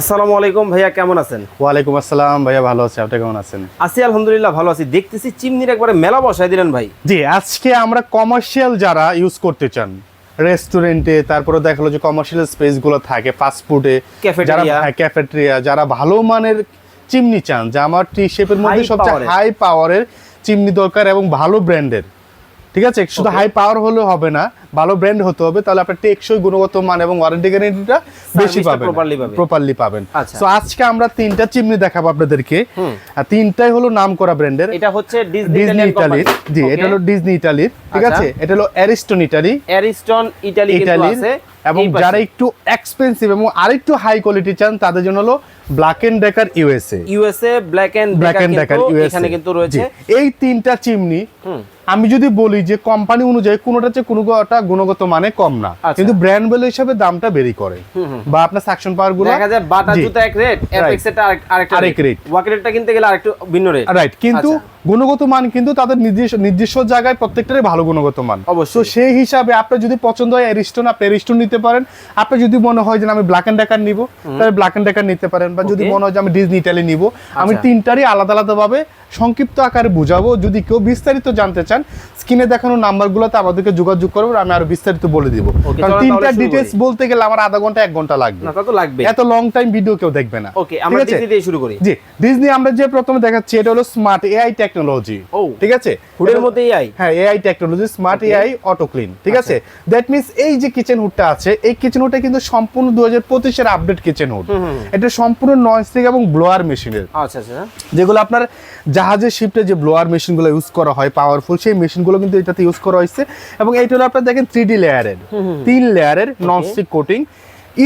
আসসালামু আলাইকুম ভাইয়া কেমন আছেন? ওয়ালাইকুম আসসালাম ভাইয়া ভালো আছি। আপনি কেমন আছেন? আছি আলহামদুলিল্লাহ ভালো আছি। দেখতেছি চিমনির একবারে মেলা বসাই দিলেন ভাই। জি আজকে আমরা কমার্শিয়াল যারা ইউজ করতে চান রেস্টুরেন্টে তারপরে দেখাল যে কমার্শিয়াল স্পেসগুলো থাকে ফাস্টফুডে যারা ক্যাফেটেরিয়া যারা ভালো মানের চিমনি চান যে আমার টি শেপের মধ্যে সবচেয়ে। হাই পাওয়ারের চিমনি দরকার এবং ভালো ব্র্যান্ডের ঠিক আছে? শুধু হাই পাওয়ার হলে হবে না ভালো ব্র্যান্ড হতে হবে তাহলে আপনার টেকসই গুণগত মান এবং ওয়ারেন্টি গ্যারান্টিটা বেশি পাবেন। প্রপারলি পাবেন। আচ্ছা। সো আজকে আমরা তিনটা চিমনি দেখাবো আপনাদেরকে। আর তিনটাই হলো নাম করা ব্র্যান্ডের এটা হচ্ছে ডিজনি ইটালির জি এটা হলো ডিজনি ইটালির ঠিক আচ্ছা। আছে? এটা হলো অ্যারিস্টন ইটালি অ্যারিস্টন ইটালি কিন্তু আছে। এবং যারা একটু এক্সপেন্সিভ এবং আরেকটু হাই কোয়ালিটি চান তাদের জন্য হলো black and Decker USA USA black and black and Decker USA এখানে কিন্তু রয়েছে। এই তিনটা চিমনি। আমি যদি বলি যে কোম্পানি অনুযায়ী কোনোটা চেয়ে কোনোটা গুণগত মানে কম না আচ্ছা। কিন্তু ব্র্যান্ড ভ্যালু হিসাবে দামটা বেরি করে। বা আপনার সাকশন পাওয়ারগুলো দেখা যায় বাটা। জুতা এক রেট এফএক্স এটা আরেকটা আরেক রেট। ওয়াকেটটা কিনতে গেলে আরেকটু ভিন্ন রেট রাইট কিন্তু আচ্ছা। গুণগত মান কিন্তু তাদের নির্দিষ্ট নির্দিষ্ট জায়গায় প্রত্যেকটারই ভালো গুণগত মান অবশ্যই। তো সেই হিসাবে আপনার যদি পছন্দ হয় এরিস্টন আপনি এরিস্টন নিতে পারেন আপনি যদি মনে হয় যে আমি ব্ল্যাক এন্ড ডেকার নিব তাহলে ব্ল্যাক এন্ড ডেকার নিতে পারেন বা যদি মনে হয় যে আমি ডিজনি ইটালি নিব আমি আচ্ছা। তিনটারই আলাদা আলাদা ভাবে সংক্ষিপ্ত আকারে বুঝাবো যদি কেউ বিস্তারিত জানতে চান স্ক্রিনে দেখানো নাম্বারগুলোতে আমাদেরকে যোগাযোগ করবেন আমি আরও বিস্তারিত বলে দিব। কারণ তিনটা ডিটেলস বলতে গেলে আমার আধা ঘণ্টা এক ঘণ্টা লাগবে। না তা লাগবে এত লং টাইম ভিডিও কেউ দেখবে না। ওকে আমরা ডিজনি দিয়ে শুরু করি। জি ডিজনি আমরা যে প্রথমে দেখাচ্ছি এটা হলো স্মার্ট এআই টেকনোলজি ও, ঠিক আছে? হুডের মধ্যে AI? হ্যাঁ AI technology smart AI auto clean ঠিক আছে? দ্যাট মিন্স এই যে কিচেন হুডটা আছে এই কিচেন হুডটা কিন্তু সম্পূর্ণ দু হাজার পঁচিশের আপডেট কিচেন হুড। এটা সম্পূর্ণ নন স্টিক এবং ব্লোয়ার মেশিনের আচ্ছা আচ্ছা। যেগুলো আপনার জাহাজের শিফটে যে ব্লোয়ার মেশিনগুলো ইউজ করা হয় পাওয়ারফুল সেই মেশিনগুলো কিন্তু এটাতে ইউজ করা হয়েছে। এবং এইটা হলো আপনার দেখেন থ্রি ডি লেয়ারের তিন লেয়ারের non stick coating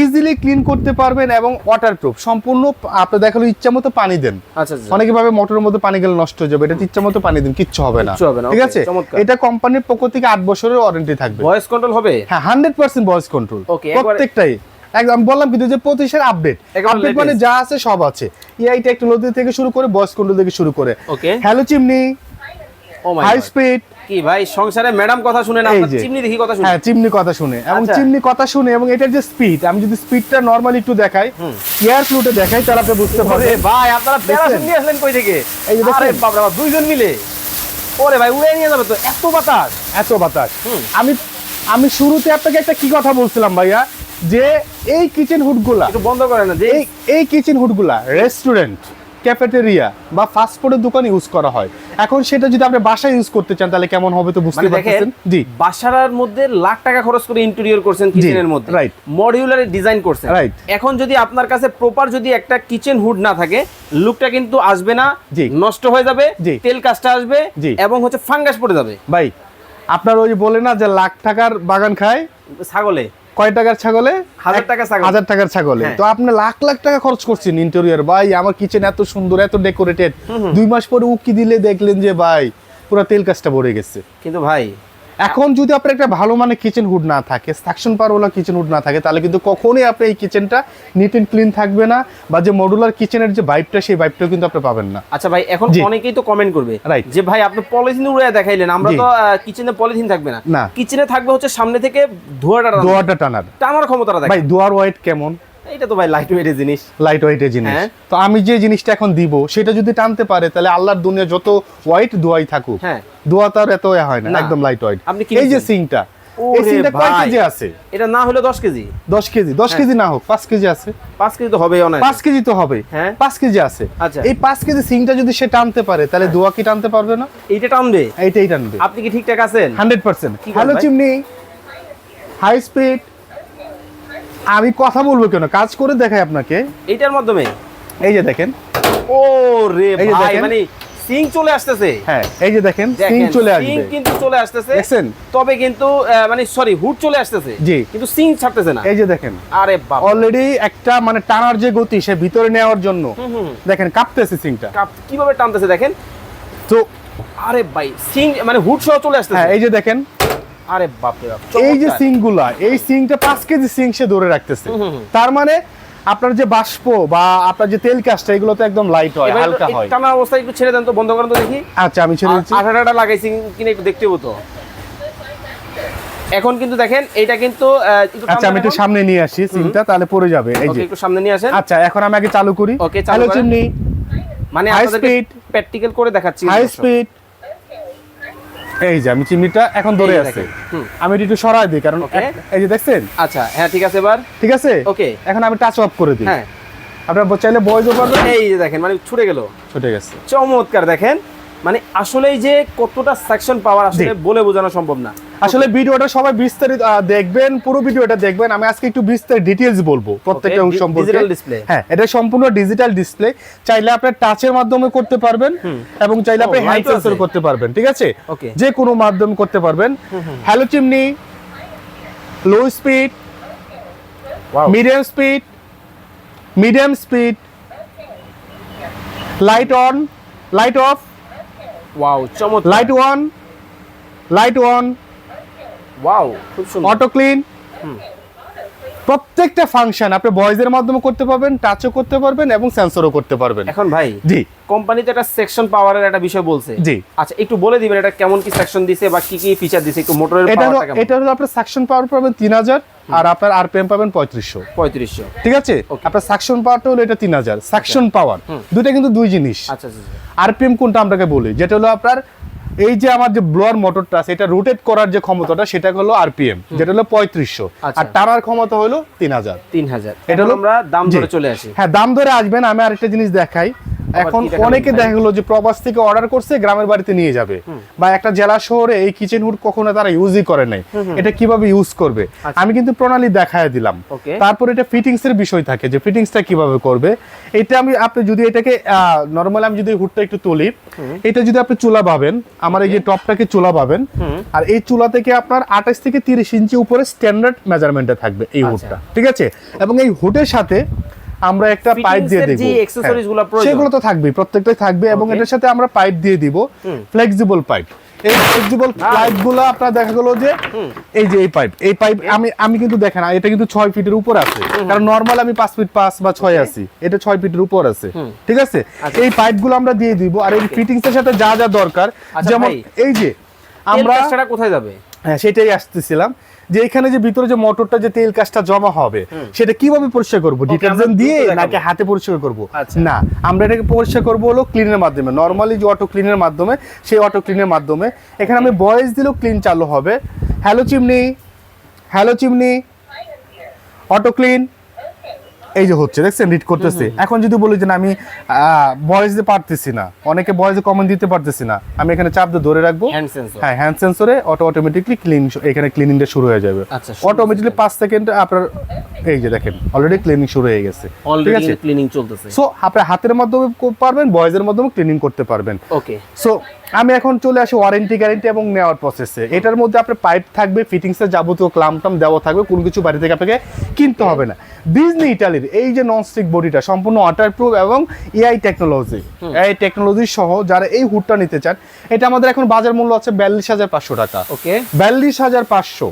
easily clean করতে পারবেন এবং ওয়াটারপ্রুফ সম্পূর্ণ আপনি দেখাল ইচ্ছা মতো পানি দেন। আচ্ছা আচ্ছা। অনেকে ভাবে মোটরের মধ্যে পানি গেলে নষ্ট হয়ে যাবে। এটা ইচ্ছা মতো পানি দিন কিচ্ছু হবে না। ঠিক আছে? এটা কোম্পানির পক্ষ থেকে আট বছরের ওয়ারেন্টি থাকবে। ভয়েস কন্ট্রোল হবে? হ্যাঁ হান্ড্রেড পার্সেন্ট ভয়েস কন্ট্রোল প্রত্যেকটাই। একদম বললাম কিন্তু যে পঁচিশের আপডেট আপডেট মানে যা আছে সব আছে। এআই টেকনোলজি থেকে শুরু করে ভয়েস কন্ট্রোল থেকে শুরু করে। হ্যালো চিমনি হাই স্পিড কি ভাই সংসারে ম্যাডাম কথা শুনে না চিমনি দেখি কথা শুনে। হ্যাঁ চিমনি কথা শুনে। এবং আচ্ছা। চিমনি কথা শুনে এবং এটার যে স্পিড আমি যদি স্পিডটা নরমালি একটু দেখাই এয়ার ফ্লুটে দেখাই তাহলে আপনি বুঝতে পারবেন। ভাই আপনারা? নিয়ে আসলেন কই থেকে? এই যে? আরে বাপ রে বাপ দুইজন মিলে। ওরে ভাই উড়ে নিয়ে যাবে তো এত বাতাস। এত বাতাস। আমি আমি শুরুতে আপনাকে একটা কি কথা বলছিলাম ভাইয়া? যে এই কিচেন হুডগুলা একটু বন্ধ করে না যে এই এই কিচেন হুডগুলা রেস্টুরেন্ট ক্যাফেটেরিয়া বা ফাস্ট ফুডের দোকানে ইউজ করা হয়। এখন সেটা যদি আপনি বাসায় ইউজ করতে চান তাহলে কেমন হবে তো বুঝতে মানে পারছেন জি। বাসার মধ্যে লাখ টাকা খরচ করে ইন্টেরিয়র করছেন কিচেনের মধ্যে। right. মডিউলারে ডিজাইন করছেন। রাইট এখন যদি আপনার কাছে প্রপার যদি একটা কিচেন হুড না থাকে লুকটা কিন্তু আসবে না। নষ্ট হয়ে যাবে। তেল কাজটা আসবে। এবং হচ্ছে ফাঙ্গাস পড়ে যাবে। ভাই আপনার ওই বলে না যে লাখ টাকার বাগান খায়? ছাগলে। কয় টাকার ছাগলে? হাজার টাকা ছাগল। হাজার টাকার ছাগলে। হ্যাঁ। তো আপনি লাখ লাখ টাকা খরচ করছেন ইন্টেরিয়র ভাই আমার কিচেন এত সুন্দর এত ডেকোরেটেড দুই মাস পরে উকি দিলে দেখলেন যে ভাই পুরো তেল কাজটা ভরে গেছে। কিন্তু ভাই এখন যদি আপনার একটা ভালো মানে কিচেন হুড না থাকে সাকশন পারওয়ালা কিচেন হুড না থাকে তাহলে কিন্তু কখনোই আপনি এই কিচেনটা নিট এন্ড ক্লিন থাকবে না বা যে মডুলার কিচেনের যে ভাইবটা সেই ভাইবটাও কিন্তু আপনি পাবেন না আচ্ছা ভাই এখন অনেকেই তো কমেন্ট করবে. যে ভাই আপনি পলিথিন উড়ে দেখাইলেন আমরা। তো কিচেনে পলিথিন থাকবে না না। কিচেনে থাকবে হচ্ছে সামনে থেকে ধোঁয়াটা দোয়ারটা টানার টানার ক্ষমতাটা ভাই ধোয়ার ওয়েট কেমন এটা তো ভাই লাইট ওয়েটের জিনিস লাইট ওয়েটের জিনিস হ্যাঁ। তো আমি যে জিনিসটা এখন দিব সেটা যদি টানতে পারে তাহলে আল্লাহর দুনিয়া যত ওয়াইট দোয়াই থাকুক হ্যাঁ। দোয়া তার এত হয় না। একদম লাইট ওয়েট আপনি কি এই যে সিংটা এই সিংটা কয় কেজি আছে? এটা না হলে দশ কেজি। দশ কেজি দশ হ্যাঁ। কেজি না হোক পাঁচ কেজি আছে। পাঁচ কেজি তো হবে অনেক। পাঁচ কেজি তো হবে। হ্যাঁ। পাঁচ কেজি আছে। আচ্ছা। এই পাঁচ কেজি সিংটা যদি সে টানতে পারে তাহলে দোয়া কি টানতে পারবে না? এইটা টানবে? এইটাই টানবে। আপনি কি ঠিকঠাক আছেন? Hundred percent. কি হ্যালো চিমনি হাই স্পিড আমি কথা বলব কেন? কাজ করে দেখাই আপনাকে। এইটার মাধ্যমে? এই যে দেখেন। ও রে ভাই। মানে সিং চলে আসতেছে। হ্যাঁ এই যে দেখেন সিং দেখেন, চলে সিং আসবে। কিন্তু চলে আসতেছে। দেখছেন? তবে কিন্তু মানে সরি হুড চলে আসতেছে। জি। কিন্তু সিং ছাড়তেছে না। এই যে দেখেন আরে বাপ অলরেডি একটা মানে টানার যে গতি সে ভিতরে নেওয়ার জন্য। দেখেন কাঁপতেছে সিংটা। কাপ কীভাবে টানতেছে দেখেন? তো আরে ভাই সিং মানে হুড সহ চলে আসতেছে। হ্যাঁ এই যে দেখেন। আরে বাপ রে বাপ এই যে সিংগুলা এই সিংটা পাঁচ কেজি সিং সে ধরে রাখতেছে। তার মানে আপনার যে বাষ্প বা আপনার যে তেল কাজটা এগুলো তো একদম লাইট হয় হালকা হয়। টানা অবস্থায় একটু ছেড়ে দেন তো বন্ধ করেন তো দেখি। আচ্ছা আমি ছেড়ে দিচ্ছি। আঠাটাটা লাগাইছি কিনা একটু দেখতে হতো এখন কিন্তু দেখেন এটা কিন্তু আচ্ছা আমি একটু সামনে নিয়ে আসি সিমটা তাহলে পড়ে যাবে এই যে। একটু সামনে নিয়ে আসেন। আচ্ছা এখন আমি আগে চালু করি। ওকে চালু। চিমনি মানে speed, প্র্যাকটিক্যাল করে দেখাচ্ছি। হাই। স্পিড এই যে আমি চিমনিটা এখন ধরে আছে। আমি একটু সরাই দিই কারণ এই যে দেখছেন? আচ্ছা হ্যাঁ ঠিক আছে এবার। ঠিক আছে? ওকে। এখন আমি টাচ অফ করে দিই। হ্যাঁ। আপনার চাইলে বয়সও পারবেন এই যে দেখেন মানে ছুটে গেল। ছুটে গেছে। চমৎকার দেখেন। মানে আসলেই যে কতটা সেকশন পাওয়ার আসলে বলে বোঝানো সম্ভব না। আসলে ভিডিওটা সবাই বিস্তারিত দেখবেন পুরো ভিডিওটা দেখবেন। আমি আজকে একটু বিস্তারিত ডিটেইলস বলব প্রত্যেকটা Okay, সম্পর্কে। digital display। হ্যাঁ এটা সম্পূর্ণ ডিজিটাল ডিসপ্লে চাইলে আপনি টাচের মাধ্যমে করতে পারবেন এবং চাইলে আপনি হ্যান্ড সেন্সর করতে পারবেন ঠিক আছে? যে কোনো মাধ্যমে করতে পারবেন। Hello chimney low speed. Medium speed medium speed light on light off wow চমৎকার। Light on light on wow খুব সুন্দর। অটো ক্লিন প্রত্যেকটা ফাংশন আপনি ভয়েসের মাধ্যমে করতে পারবেন টাচও করতে পারবেন এবং সেন্সরও করতে পারবেন। এখন ভাই জি। কোম্পানি তো একটা সেকশন পাওয়ারের একটা বিষয় বলছে। জি। আচ্ছা একটু বলে দিবেন এটা কেমন কি সেকশন দিছে বা কি কি ফিচার দিছে একটু মোটরের এটা হলো আপনার সাকশন পাওয়ার পাবেন তিন হাজার আর আপনার আরপিএম পাবেন পঁয়ত্রিশশো। 3500 ঠিক আছে? আপনার সাকশন পাওয়ারটা হলো এটা তিন হাজার। সাকশন পাওয়ার দুইটা কিন্তু দুই জিনিস। আচ্ছা আচ্ছা আচ্ছা। আরপিএম কোনটা আপনাকে বলি? যেটা হলো আপনার এই যে আমার যে ব্লোয়ার মোটরটা আছে এটা রোটেট করার যে ক্ষমতাটা সেটা হলো আরপিএম যেটা হলো পঁয়ত্রিশশো। আচ্ছা। আর টানার ক্ষমতা হলো তিন হাজার। তিন হাজার। এটা হলো- আমরা দাম ধরে চলে আসি। হ্যাঁ দাম ধরে আসবেন আমি আরেকটা জিনিস দেখাই। এখন অনেকে দেখা গেলো যে প্রবাস থেকে অর্ডার করছে গ্রামের বাড়িতে নিয়ে যাবে। বা একটা জেলা শহরে এই কিচেন হুড কখনো তারা ইউজই করে নাই। এটা কীভাবে ইউজ করবে? আচ্ছা। আমি কিন্তু প্রণালী দেখায় দিলাম। তারপর এটা ফিটিংস এর বিষয় থাকে যে ফিটিংসটা কীভাবে করবে। এটা আমি আপনি যদি এটাকে নর্মালি আমি যদি হুডটা একটু তুলি এটা যদি আপনি চুলা পাবেন আমার এই যে টপটাকে চুলা পাবেন আর এই চুলা থেকে আপনার আঠাশ থেকে তিরিশ ইঞ্চি উপরে স্ট্যান্ডার্ড মেজারমেন্টে থাকবে এই আচ্ছা। হুডটা ঠিক আছে? এবং এই হুডের সাথে আমরা একটা পাইপ দিয়ে দেব। যে accessories গুলো প্রয়োজন। সেগুলো তো থাকবে প্রত্যেকটাই থাকবে এবং এটার সাথে আমরা পাইপ দিয়ে দিব। ফ্লেক্সিবল পাইপ এই ফ্লেক্সিবল পাইপগুলো আপনার দেখা গেলো যে এই যে এই পাইপ এই পাইপ আমি আমি কিন্তু দেখেন না, এটা কিন্তু ছয় ফিটের উপর আছে। কারণ নর্মাল আমি পাঁচ ফিট পাঁচ বা ছয় আছি। এটা ছয় ফিটের উপর আছে। ঠিক আছে? আচ্ছা। এই পাইপগুলো আমরা দিয়ে দিব আর এই ফিটিংস এর সাথে যা যা দরকার আচ্ছা যেমন এই যে আমরা আমরা কোথায় যাবে? হ্যাঁ সেটাই আসতেছিলাম। যে এখানে যে ভিতরে যে মোটরটা যে তেল কাজটা জমা হবে সেটা কীভাবে পরিষ্কার করব? ডিটারজেন্ট দিয়ে নাকি হাতে পরিষ্কার করব? আচ্ছা। না আমরা এটাকে পরিষ্কার করব হলো ক্লিনের মাধ্যমে। নর্মালি যে অটো ক্লিনের মাধ্যমে সেই অটো ক্লিনের মাধ্যমে। এখানে আমি বয়েস দিলেও ক্লিন চালু হবে। Hello chimney hello chimney auto clean এই যে হচ্ছে দেখছেন? রিড করতেছে। এখন যদি বলি যে না আমি বয়েস দিতে পারতেছি না অনেকে বয়েসে কমেন্ট দিতে পারতেছি না আমি এখানে চাপ দিয়ে ধরে রাখব। হ্যান্ড সেন্সর হ্যাঁ হ্যান্ড সেন্সরে অটো অটোমেটিকলি ক্লিন এখানে ক্লিনিংটা শুরু হয়ে যাবে। আচ্ছা, অটোমেটিকলি পাঁচ সেকেন্ডে আপনার এই যে দেখেন অলরেডি ক্লিনিং শুরু হয়ে গেছে। অলরেডি ক্লিনিং চলতেছে। সো আপনি হাতের মাধ্যমে পারবেন বয়েজের মাধ্যমে ক্লিনিং করতে পারবেন। ওকে সো আমি এখন চলে আসি ওয়ারেন্টি গ্যারেন্টি এবং নেওয়ার প্রসেসে এটার মধ্যে আপনার পাইপ থাকবে ফিটিংসের যাবতীয় ক্লাম টাম দেওয়া থাকবে কোনো কিছু বাড়ি থেকে আপনাকে কিনতে হবে না। ডিজনি ইটালির এই যে ননস্টিক বডিটা সম্পূর্ণ ওয়াটারপ্রুফ এবং এআই টেকনোলজি এআই টেকনোলজি সহ যারা এই হুডটা নিতে চান এটা আমাদের এখন বাজার মূল্য আছে বিয়াল্লিশ হাজার পাঁচশো টাকা। ওকে বিয়াল্লিশ হাজার পাঁচশো।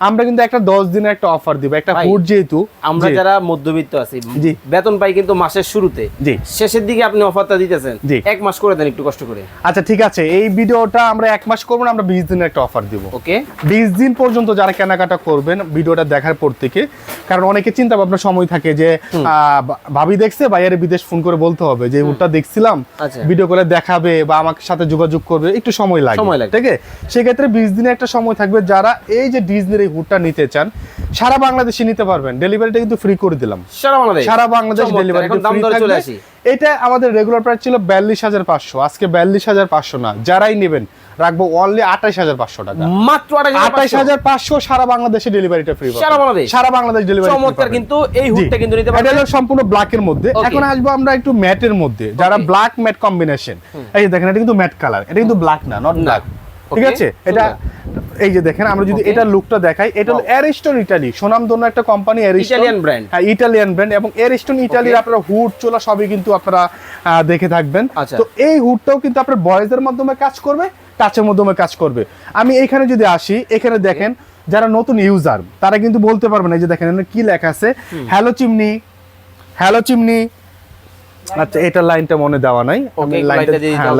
আমরা কিন্তু একটা দশ দিনের একটা অফার দিব একটা হুড যেহেতু আমরা যারা মধ্যবিত্ত আছি জি। বেতন পাই কিন্তু মাসের শুরুতে জি। শেষের দিকে আপনি অফারটা দিতেছেন জি। এক মাস করে দেন একটু কষ্ট করে আচ্ছা ঠিক আছে এই ভিডিওটা আমরা এক মাস করব না আমরা বিশ দিনের একটা অফার দিব ওকে বিশ দিন পর্যন্ত যারা কেনাকাটা করবেন ভিডিওটা দেখার পর থেকে কারণ অনেকে চিন্তা ভাবনা সময় থাকে যে আহ, ভাবি দেখছে বাইরে বিদেশ ফোন করে বলতে হবে যে উটটা দেখছিলাম আচ্ছা। ভিডিও করে দেখাবে বা আমার সাথে যোগাযোগ করবে একটু সময় লাগে সময় লাগে। ঠিক আছে সেক্ষেত্রে বিশ দিনের একটা সময় থাকবে যারা এই যে ডিজনির এই হুডটা নিতে চান সারা বাংলাদেশে নিতে পারবেন। ডেলিভারিটা কিন্তু ফ্রি করে দিলাম। সারা বাংলাদেশ? সারা বাংলাদেশ ডেলিভারি দাম ধরে চলে আসি। এটা আমাদের রেগুলার প্রাইস ছিল বিয়াল্লিশ হাজার পাঁচশো। আজকে বিয়াল্লিশ হাজার পাঁচশো না যারাই নেবেন রাখব অনলি আঠাশ হাজার পাঁচশো টাকা। মাত্র আঠাশ হাজার পাঁচশো। সারা বাংলাদেশে ডেলিভারিটা ফ্রি সারা বাংলাদেশ? সারা বাংলাদেশ ডেলিভারি চমৎকার কিন্তু এই হুডটা কিন্তু নিতে পারবেন। হলো সম্পূর্ণ ব্ল্যাকের মধ্যে। এখন আসব আমরা একটু ম্যাটের মধ্যে। যারা ব্ল্যাক ম্যাট কম্বিনেশন এই দেখেন এটা কিন্তু ম্যাট কালার এটা কিন্তু ব্ল্যাক না নট ব্ল্যাক ঠিক আছে? এটা এই যে দেখেন আমরা যদি. এটার লুকটা দেখাই এটা হলো Wow. এরিস্টন ইটালি সুনামধন্য একটা কোম্পানি এরিস্টন Italian brand। হ্যাঁ ইটালিয়ান ব্র্যান্ড এবং এরিস্টন ইটালির. আপনারা হুড চোলা সবই কিন্তু আপনারা দেখে থাকবেন। আচ্ছা। তো এই হুডটাও কিন্তু আপনার বয়েজের মাধ্যমে কাজ করবে টাচের মাধ্যমে কাজ করবে। আমি এখানে যদি আসি এখানে দেখেন যারা নতুন ইউজার তারা কিন্তু বলতে পারবে না এই যে দেখেন এখানে কি লেখা আছে? হ্যালো চিমনি হ্যালো চিমনি আচ্ছা এটা লাইনটা মনে দেওয়া নাই। আমি লাইনটা হ্যাঁ,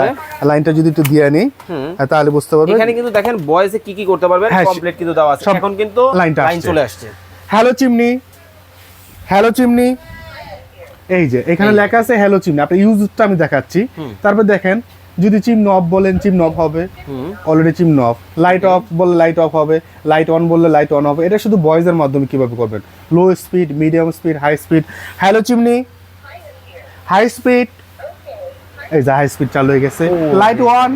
লাইনটা যদি একটু দিয়ে নিই। হ্যাঁ, তাহলে বুঝতে পারবেন। এখানে কিন্তু দেখেন বয়েসে কি কি করতে পারবেন হ্যাঁ, কমপ্লিট কিন্তু দেওয়া আছে। এখন কিন্তু লাইনটা লাইন চলে আসছে। হ্যালো চিমনি হ্যালো চিমনি এই যে এখানে লেখা আছে হ্যালো চিমনি আপনি ইউজটা আমি দেখাচ্ছি। তারপর দেখেন যদি চিমনি অফ বলেন চিমনি অফ হবে। Already chimney off light off বললে লাইট অফ হবে। লাইট অন বললে লাইট অন হবে। এটা শুধু ভয়েসের মাধ্যমে কীভাবে করবেন? Low speed medium speed high speed hello chimney high speed এই যে হাই স্পিড চালু হয়ে গেছে। লাইট ওয়ান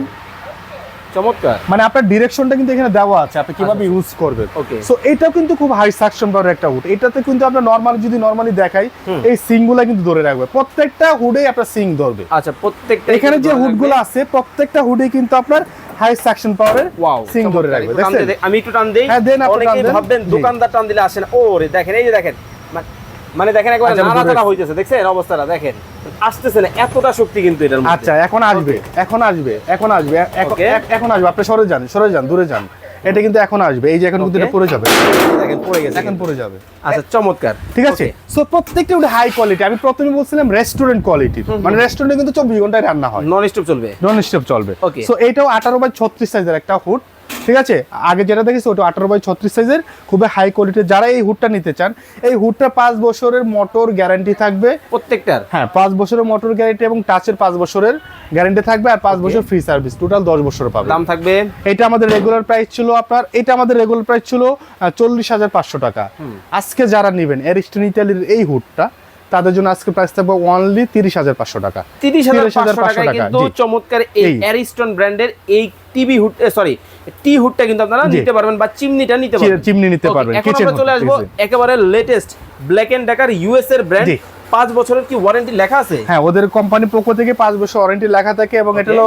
চমৎকার। মানে আপনার ডিরেকশনটা কিন্তু এখানে দেওয়া আছে আপনি কীভাবে ইউজ করবেন। Okay. সো এটাও কিন্তু খুব হাই সাকশন পাওয়ার একটা হুড এটাতে কিন্তু আপনার নরমালি যদি নরমালি দেখাই এই সিংগুলা কিন্তু ধরে রাখবে। প্রত্যেকটা হুডে আপনার সিং ধরবে। আচ্ছা প্রত্যেকটা এখানে যে হুডগুলো আছে প্রত্যেকটা হুডে কিন্তু আপনার হাই সাকশন পাওয়ারের সিং ধরে রাখবে আমি একটু টান দেই। হ্যাঁ, দেন আপনি। ভাববেন দোকানদার টান দিলে আসে না। ও রে দেখেন এই যে দেখেন। মা- মানে দেখেন একবার আচ্ছা, নাড়াচাড়া হইতেছে দেখছেন অবস্থাটা? দেখেন আসতেছে না এতটা শক্তি কিন্তু এটার মধ্যে। আচ্ছা এখন আসবে এখন আসবে এখন আসবে এখন- আসবে আপনি সরে যান সরে যান দূরে যান। এটা কিন্তু এখন আসবে এই যে এখন কিন্তু. এটা পড়ে যাবে। দেখেন পড়ে গেছে এখন পড়ে যাবে। আচ্ছা চমৎকার। ঠিক আছে? সো প্রত্যেকটা হাই কোয়ালিটি আমি প্রথমে বলছিলাম রেস্টুরেন্ট কোয়ালিটি মানে রেস্টুরেন্টে কিন্তু চব্বিশ ঘন্টায় রান্না হয়। নন স্টপ চলবে। নন স্টপ চলবে. সো এটাও আঠারো বাই ছত্রিশ সাইজের একটা হুড ঠিক আছে? আগে যেটা দেখেছি ওটা আঠারো বাই ছত্রিশ সাইজের খুবই হাই কোয়ালিটির যারা এই হুডটা নিতে চান এই হুডটা পাঁচ বছরের মোটর গ্যারান্টি থাকবে। প্রত্যেকটার? হ্যাঁ পাঁচ বছরের মোটর গ্যারান্টি এবং টাচের পাঁচ বছরের গ্যারান্টি থাকবে আর পাঁচ বছর ফ্রি সার্ভিস টোটাল দশ বছর পাবে দাম থাকবে? এটা আমাদের রেগুলার প্রাইস ছিল আপনার এটা আমাদের রেগুলার প্রাইস ছিল চল্লিশ হাজার পাঁচশো টাকা। আজকে যারা নেবেন এরিস্টন ইটালির এই হুডটা তাদের জন্য আজকে প্রাইস থাকবে অনলি তিরিশ হাজার পাঁচশো টাকা। তিরিশ হাজার 30,500 পাঁচশো টাকা, কিন্তু চমৎকার এই এই। অ্যারিস্টন ব্র্যান্ডের এই টিভি হুড সরি টি হুডটা কিন্তু আপনারা নিতে পারবেন বা চিমনিটা নিতে পারবেন। চিমনি নিতে পারবেন এখন আমরা চলে আসব একেবারে latest black and Decker US এর ব্র্যান্ড। পাঁচ বছরের কি ওয়ারেন্টি লেখা আছে? হ্যাঁ ওদের কোম্পানি পক্ষ থেকে পাঁচ বছর ওয়ারেন্টি লেখা থাকে এবং এটা হলো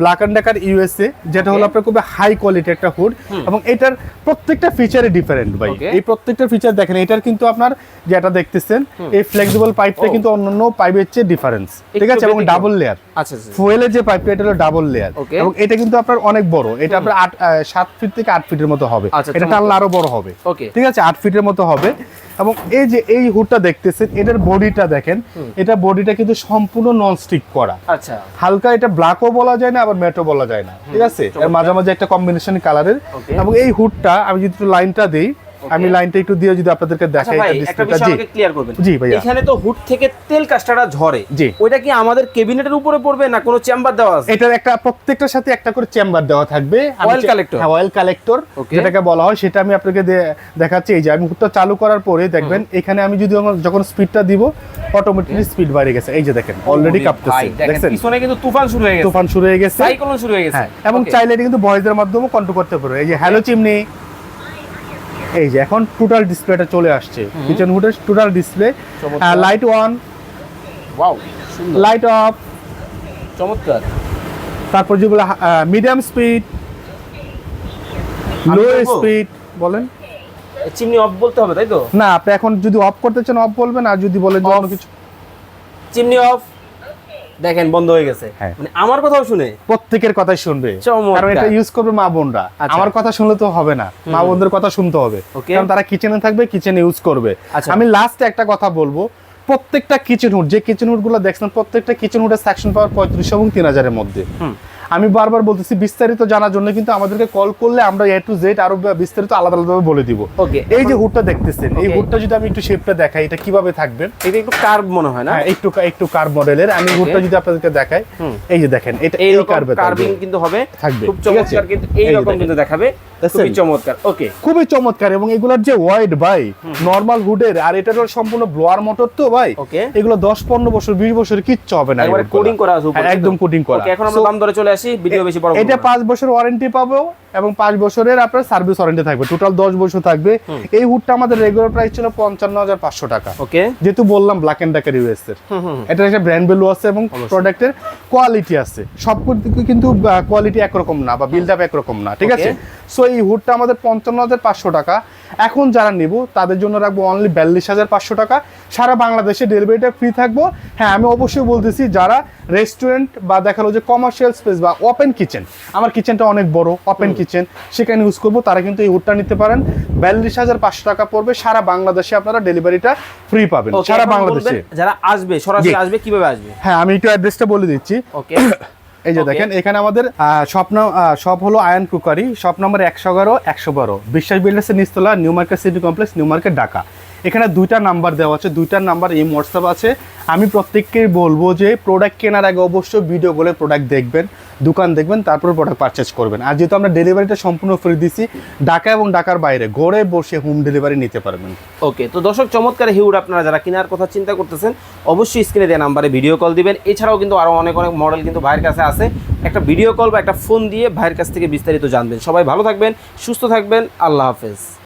ব্ল্যাক অ্যান্ড ডাকার ইউএসএ যেটা হলো আপনার খুবই হাই কোয়ালিটি একটা হুড এবং এটার প্রত্যেকটা ফিচারে ডিফারেন্ট ভাই। এই প্রত্যেকটা ফিচার দেখেন এটার কিন্তু আপনার যেটা দেখতেছেন এই ফ্লেক্সিবল পাইপটা. কিন্তু অন্যান্য পাইপের চেয়ে ডিফারেন্স ঠিক আছে? এবং ডাবল লেয়ার আচ্ছা আচ্ছা ফুয়েলের যে পাইপটা এটা হলো ডাবল লেয়ার এবং এটা কিন্তু আপনার অনেক বড়। এটা আপনার আট সাত ফিট থেকে আট ফিটের মতো হবে। আচ্ছা, এটা টানলে আরও বড় হবে। ঠিক আছে? আট ফিটের মতো হবে। এবং এই যে এই হুডটা দেখতেছেন এটার বডিটা দেখেন এটা বডিটা কিন্তু সম্পূর্ণ নন স্টিক করা। আচ্ছা। হালকা এটা ব্ল্যাকও বলা যায় না আবার ম্যাটও বলা যায় না ঠিক আছে? এর মাঝে মাঝামাঝি একটা কম্বিনেশন কালারের. এবং এই হুডটা আমি যদি একটু লাইনটা দিই আমি লাইনটা একটু দিয়ে যদি আপনাদেরকে আচ্ছা দেখাই এটা একটা বিষয় আমাকে ক্লিয়ার করবেন। জি ভাইয়া। এখানে তো হুড থেকে তেল কাস্টারটা ঝরে। জি। ওইটা কি আমাদের কেবিনেটের উপরে পড়বে না কোনো চেম্বার দেওয়া আছে? এটার একটা প্রত্যেকটার সাথে একটা করে চেম্বার দেওয়া থাকবে। চে- collector? হ্যাঁ অয়েল কালেক্টর যেটাকে বলা হয় সেটা আমি আপনাকে দেখাচ্ছি। এই যে আমি হুডটা চালু করার পরে দেখবেন এখানে আমি যদি আমার যখন স্পিডটা দিব অটোমেটিকলি স্পিড বেড়ে গেছে। এই যে দেখেন অলরেডি কাঁপতেছে। ভাই, দেখেন, পিছনে কিন্তু তুফান শুরু হয়ে গেছে। তুফান শুরু হয়ে গেছে। সাইক্লোন শুরু হয়ে গেছে। হ্যাঁ এবং চাইলে এটা কিন্তু ভয়েসের মাধ্যমে কন্ট্রোল করতে পারবে এই যে হ্যালো চিমনি এই যে এখন টোটাল ডিসপ্লেটা চলে আসছে। Kitchen হুডের total display. Light on wow light off চমৎকার। তারপর যেগুলো মিডিয়াম স্পিড লো স্পিড বলেন। চিমনি অফ বলতে হবে তাই তো? না আপনি এখন যদি অফ করতে চান অফ বলবেন আর যদি বলেন যে অন্য কিছু চিমনি অফ দেখেন বন্ধ হয়ে গেছে। হ্যাঁ। মানে আমার কথাও শুনে। প্রত্যেকের কথাই শুনবে। কারণ এটা ইউজ করবে মা বোনরা। আচ্ছা। আমার কথা শুনলে তো হবে না। মা বোনদের কথা শুনতে হবে। কারণ তারা কিচেনে থাকবে কিচেনে ইউজ করবে। আচ্ছা। আমি লাস্টে একটা কথা বলব। প্রত্যেকটা কিচেন হুড যে কিচেন হুডগুলো দেখছেন প্রত্যেকটা কিচেন হুডের সেকশন পাওয়ার পঁয়ত্রিশ এবং তিন হাজারের মধ্যে। আমি বারবার বলতেছি বিস্তারিত জানার জন্য কিন্তু আমাদেরকে কল করলে আমরা এ টু জেড আরও বিস্তারিত আলাদা আলাদা বলে দিব। ওকে এই যে হুডটা দেখতেছেন এই. হুডটা যদি আমি একটু শেপটা দেখাই এটা কীভাবে থাকবে? এটা একটু কার্ভ মনে হয় না? হ্যাঁ একটু একটু কার্ভ মডেলের আমি হুডটা যদি আপনাদেরকে দেখাই এই যে দেখেন এটা এই কার্ভে কার্ভিং কিন্তু হবে। থাকবে, খুব চমৎকার কিন্তু এই দেখেন। কিন্তু দেখাবে? খুবই চমৎকার। ওকে খুবই চমৎকার এবং এগুলোর যে ওয়াইড ভাই নর্মাল হুডের আর এটার সম্পূর্ণ ব্লোয়ার মোটর তো ভাই। এগুলো দশ পনেরো বছর বিশ বছর কিচ্ছু হবে না একবারে কোডিং করা। আছে হ্যাঁ, একদম কোডিং করা। এখন আমরা দাম ধরে চলে ভিডিও বেশি বড় এটা 5 বছর ওয়ারেন্টি পাবো এবং পাঁচ বছরের আপনার সার্ভিস ওয়ারেন্টি থাকবে। টোটাল দশ বছর থাকবে। এই হুডটা আমাদের রেগুলার প্রাইস ছিল পঞ্চান্ন হাজার পাঁচশো টাকা। ওকে। যেহেতু বললাম ব্ল্যাক এন্ড ডাকার ইউএস এর। এটা একটা ব্র্যান্ড ভ্যালু আছে এবং প্রোডাক্টের কোয়ালিটি আছে। সব কিন্তু কোয়ালিটি একরকম না বা বিল্ড আপ একরকম না ঠিক আছে? সো এই হুডটা আমাদের পঞ্চান্ন হাজার পাঁচশো টাকা। এখন যারা নেব তাদের জন্য রাখব অনলি বিয়াল্লিশ হাজার পাঁচশো টাকা। সারা বাংলাদেশে ডেলিভারিটা ফ্রি থাকব। হ্যাঁ আমি অবশ্যই বলতেছি যারা রেস্টুরেন্ট বা দেখাল যে কমার্শিয়াল স্পেস বা ওপেন কিচেন আমার কিচেনটা অনেক বড় ওপেন কিচেন সেখানে ইউজ করব তারা কিন্তু এই উডটা নিতে পারেন। বিয়াল্লিশ হাজার পাঁচশো টাকা পড়বে সারা বাংলাদেশে আপনারা ডেলিভারিটা ফ্রি পাবেন সারা বাংলাদেশে। যারা আসবে সরাসরি আসবে কীভাবে আসবে? হ্যাঁ আমি একটু অ্যাড্রেসটা বলে দিচ্ছি। ওকে এই যে দেখেন এখানে আমাদের স্বপ্ন সব হলো আয়ন কুকারি শপ নম্বর একশো এগারো একশো বারো। বিশ্বাস বিল্ডার্সের নিস্তলা new market city complex new market Dhaka এখানে দুইটা নাম্বার দেওয়া আছে, দুইটার নাম্বার এই হোয়াটসঅ্যাপ আছে। আমি প্রত্যেককে বলব যে প্রোডাক্ট কেনার আগে অবশ্যই ভিডিও বলে প্রোডাক্ট দেখবেন, দোকান দেখবেন, তারপর প্রোডাক্ট পারচেজ করবেন। আর যেহেতু আমরা ডেলিভারিটা সম্পূর্ণ ফ্রি দিছি, ঢাকা এবং ঢাকার বাইরে, ঘরে বসে হোম ডেলিভারি নিতে পারবেন। ওকে তো দর্শক, চমৎকার হিউড আপনারা যারা কেনার কথা চিন্তা করতেছেন, অবশ্যই স্ক্রিনে দেওয়া নাম্বারে ভিডিও কল দিবেন। এছাড়াও কিন্তু আরও অনেক অনেক মডেল কিন্তু ভাইয়ের কাছে আছে। একটা ভিডিও কল বা একটা ফোন দিয়ে ভাইয়ের কাছ থেকে বিস্তারিত জানবেন। সবাই ভালো থাকবেন, সুস্থ থাকবেন, আল্লাহ হাফেজ।